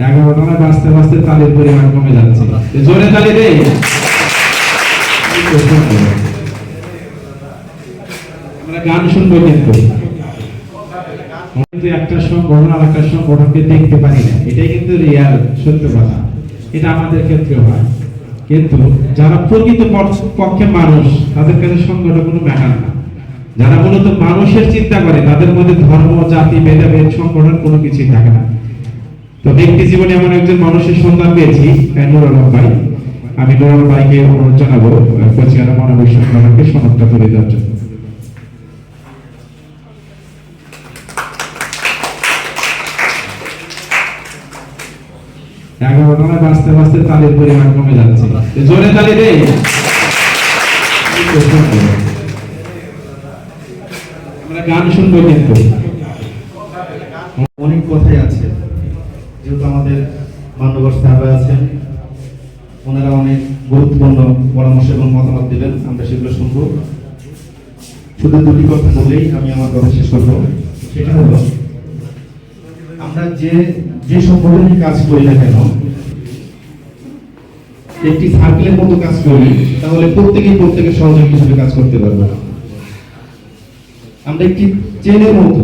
এগারোটা তালির পরিমাণ কমে যাচ্ছে। জোরে তালি আমরা গান শুনব কিন্তু। কিন্তু একটা সংগঠন আর একটা সংগঠনকে দেখতে পারি না। এটাই কিন্তু রিয়াল সত্য কথা। এটা আমাদের ক্ষেত্রে হয়। কিন্তু যারা প্রকৃত পক্ষে মানুষ, তাদের কাছে সংগঠন কোনো ম্যাটার না। যারা মূলত মানুষের চিন্তা করে, তাদের মধ্যে ধর্ম, জাতি, ভেদাভেদ, সংগঠন কোনো কিছুই থাকে না। তো ব্যক্তি জীবনে এমন একজন মানুষের সন্ধান পেয়েছি নুরুল হক ভাই। আমি নুরুল হক ভাইকে অনুরোধ জানাব কোচিয়ানা মানবিক সংগঠনকে সনদটা দেওয়ার জন্য। বাঁচতে বাঁচতে তালির পরিমাণ কমে যাচ্ছে। জোরে তালি দেই আমরা গান শুনব কিন্তু। অনেক কথাই আছে। যেহেতু আমাদের মান্যবর সাহেব আছেন, ওনারা অনেক গুরুত্বপূর্ণ পরামর্শ এবং মতামত দেবেন, আমরা সেগুলো শুনব। শুধু দুটি কথা বলেই আমি আমার কথা শেষ করব। সেটা হলো, আমরা যে যে সংগঠনে কাজ করি না কেন, একটি সার্কেলের মতো কাজ করি, তাহলে প্রত্যেকেই প্রত্যেকের সহযোগী হিসেবে কাজ করতে পারব আমরা একটি চেনের মতো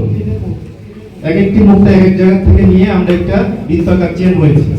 এক একটি মুক্তা এক এক জায়গা থেকে নিয়ে আমরা একটা বৃত্তাকার চেন হয়েছে